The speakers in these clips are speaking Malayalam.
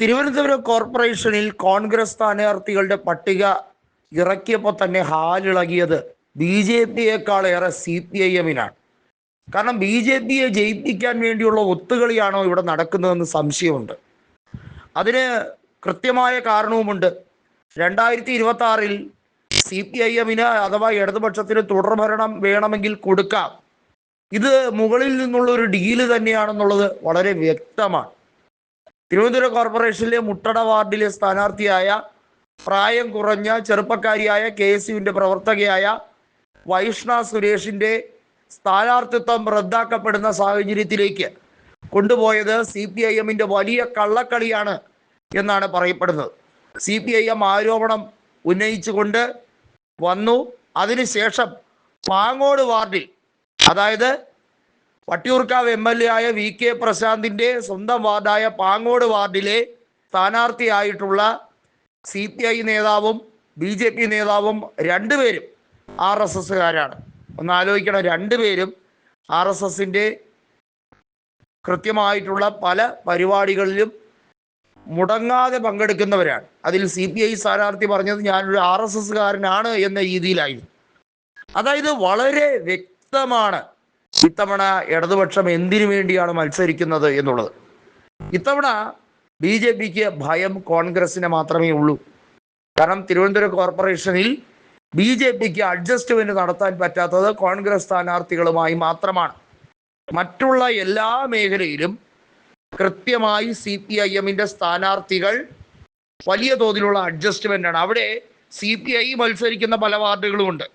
തിരുവനന്തപുരം കോർപ്പറേഷനിൽ കോൺഗ്രസ് സ്ഥാനാർത്ഥികളുടെ പട്ടിക ഇറക്കിയപ്പോൾ തന്നെ ഹാലിളകിയത് ബി ജെ പിയേക്കാളേറെ സി പി ഐ എമ്മിനാണ്. കാരണം ബി ജെ പിയെ ജയിപ്പിക്കാൻ വേണ്ടിയുള്ള ഒത്തുകളിയാണോ ഇവിടെ നടക്കുന്നതെന്ന് സംശയമുണ്ട്. അതിന് കൃത്യമായ കാരണവുമുണ്ട്. രണ്ടായിരത്തി ഇരുപത്തി ആറിൽ സി പി ഐ എമ്മിന് അഥവാ ഇടതുപക്ഷത്തിന് തുടർഭരണം വേണമെങ്കിൽ കൊടുക്കാം. ഇത് മുകളിൽ നിന്നുള്ള ഒരു ഡീൽ തന്നെയാണെന്നുള്ളത് വളരെ വ്യക്തമാണ്. തിരുവനന്തപുരം കോർപ്പറേഷനിലെ മുട്ടട വാർഡിലെ സ്ഥാനാർത്ഥിയായ പ്രായം കുറഞ്ഞ ചെറുപ്പക്കാരിയായ കെ എസ് യുവിന്റെ പ്രവർത്തകയായ വൈഷ്ണ സുരേഷിന്റെ സ്ഥാനാർത്ഥിത്വം റദ്ദാക്കപ്പെടുന്ന സാഹചര്യത്തിലേക്ക് കൊണ്ടുപോയത് സി പി ഐ എമ്മിന്റെ വലിയ കള്ളക്കളിയാണ് എന്നാണ് പറയപ്പെടുന്നത്. സി പി ഐ എം ആരോപണം ഉന്നയിച്ചുകൊണ്ട് വന്നു. അതിനുശേഷം പാങ്ങോട് വാർഡിൽ അതായത് വട്ടിയൂർക്കാവ് എം എൽ എ ആയ വി കെ പ്രശാന്തിന്റെ സ്വന്തം വാർഡായ പാങ്ങോട് വാർഡിലെ സ്ഥാനാർത്ഥിയായിട്ടുള്ള സി പി ഐ നേതാവും ബി ജെ പി നേതാവും രണ്ടുപേരും ആർ എസ് എസ്സുകാരാണ്. ഒന്ന് ആലോചിക്കണം രണ്ടുപേരും ആർ എസ് എസിന്റെ കൃത്യമായിട്ടുള്ള പല പരിപാടികളിലും മുടങ്ങാതെ പങ്കെടുക്കുന്നവരാണ്. അതിൽ സി പി ഐ സ്ഥാനാർത്ഥി പറഞ്ഞത് ഞാനൊരു ആർ എസ് എസ്സുകാരനാണ് എന്ന രീതിയിലായിരുന്നു. അതായത് വളരെ വ്യക്തമാണ് ഇത്തവണ ഇടതുപക്ഷം എന്തിനു വേണ്ടിയാണ് മത്സരിക്കുന്നത് എന്നുള്ളത്. ഇത്തവണ ബി ജെ പിക്ക് ഭയം കോൺഗ്രസിന് മാത്രമേ ഉള്ളൂ. കാരണം തിരുവനന്തപുരം കോർപ്പറേഷനിൽ ബി ജെ പിക്ക് അഡ്ജസ്റ്റ്മെന്റ് നടത്താൻ പറ്റാത്തത് കോൺഗ്രസ് സ്ഥാനാർത്ഥികളുമായി മാത്രമാണ്. മറ്റുള്ള എല്ലാ മേഖലയിലും കൃത്യമായി സി പി ഐ എമ്മിന്റെ സ്ഥാനാർത്ഥികൾ വലിയ തോതിലുള്ള അഡ്ജസ്റ്റ്മെന്റ് ആണ് അവിടെ സി പി ഐ മത്സരിക്കുന്ന പല വാർഡുകളുമുണ്ട്.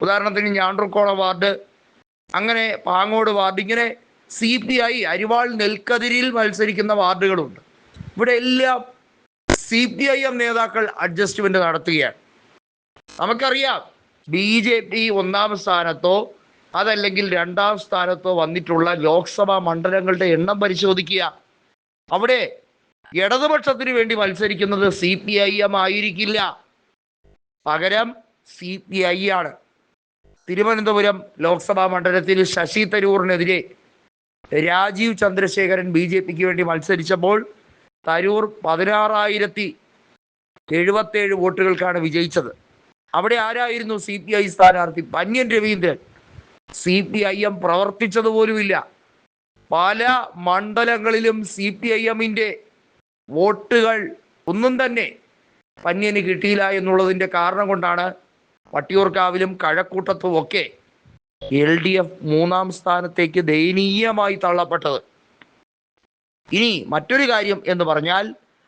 ഉദാഹരണത്തിന് ഞാണ്ടൂർക്കോണം വാർഡ് അങ്ങനെ പാങ്ങോട് വാർഡ് ഇങ്ങനെ സി പി ഐ അരിവാൾ നെൽക്കതിരിൽ മത്സരിക്കുന്ന വാർഡുകളുണ്ട്. ഇവിടെ എല്ലാം സി പി ഐ എം നേതാക്കൾ അഡ്ജസ്റ്റ്മെന്റ് നടത്തുകയാണ്. നമുക്കറിയാം ബി ജെ പി ഒന്നാം സ്ഥാനത്തോ അതല്ലെങ്കിൽ രണ്ടാം സ്ഥാനത്തോ വന്നിട്ടുള്ള ലോക്സഭാ മണ്ഡലങ്ങളുടെ എണ്ണം പരിശോധിക്കുക. അവിടെ ഇടതുപക്ഷത്തിന് വേണ്ടി മത്സരിക്കുന്നത് സി പി ഐ എം ആയിരിക്കില്ല. പകരം സി പി ഐ ആണ്. തിരുവനന്തപുരം ലോക്സഭാ മണ്ഡലത്തിൽ ശശി തരൂറിനെതിരെ രാജീവ് ചന്ദ്രശേഖരൻ ബി ജെ പിക്ക് വേണ്ടി മത്സരിച്ചപ്പോൾ തരൂർ പതിനാറായിരത്തി എഴുപത്തേഴ് വോട്ടുകൾക്കാണ് വിജയിച്ചത്. അവിടെ ആരായിരുന്നു സി പി ഐ സ്ഥാനാർത്ഥി? Pannyan Raveendran. C P I M പ്രവർത്തിച്ചതുപോലുമില്ല പല മണ്ഡലങ്ങളിലും സി പി ഐ എമ്മിന്റെ വോട്ടുകൾ ഒന്നും തന്നെ പന്യന് കിട്ടിയില്ല എന്നുള്ളതിന്റെ കാരണം കൊണ്ടാണ് വട്ടിയൂർക്കാവിലും കഴക്കൂട്ടത്തും ഒക്കെ എൽ ഡി എഫ് മൂന്നാം സ്ഥാനത്തേക്ക് ദയനീയമായി തള്ളപ്പെട്ടത്. ഇനി മറ്റൊരു കാര്യം എന്ന് പറഞ്ഞാൽ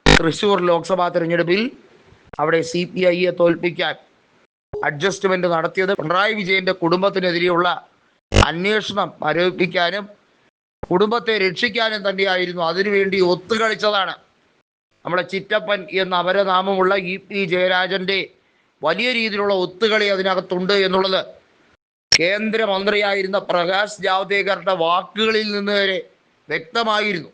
തൃശൂർ ലോക്സഭാ തെരഞ്ഞെടുപ്പിൽ അവിടെ സി പി ഐയെ തോൽപ്പിക്കാൻ അഡ്ജസ്റ്റ്മെന്റ് നടത്തിയത് പിണറായി വിജയന്റെ കുടുംബത്തിനെതിരെയുള്ള അന്വേഷണം ആരോപിക്കാനും കുടുംബത്തെ രക്ഷിക്കാനും തന്നെയായിരുന്നു. അതിനുവേണ്ടി ഒത്തുകളിച്ചതാണ്. നമ്മുടെ ചിറ്റപ്പൻ എന്ന അപരനാമമുള്ള ഇ പി ജയരാജന്റെ വലിയ രീതിയിലുള്ള ഒത്തുകളി അതിനകത്തുണ്ട് എന്നുള്ളത് കേന്ദ്രമന്ത്രിയായിരുന്ന പ്രകാശ് ജാവ്ദേക്കറുടെ വാക്കുകളിൽ നിന്ന് വരെ വ്യക്തമായിരുന്നു.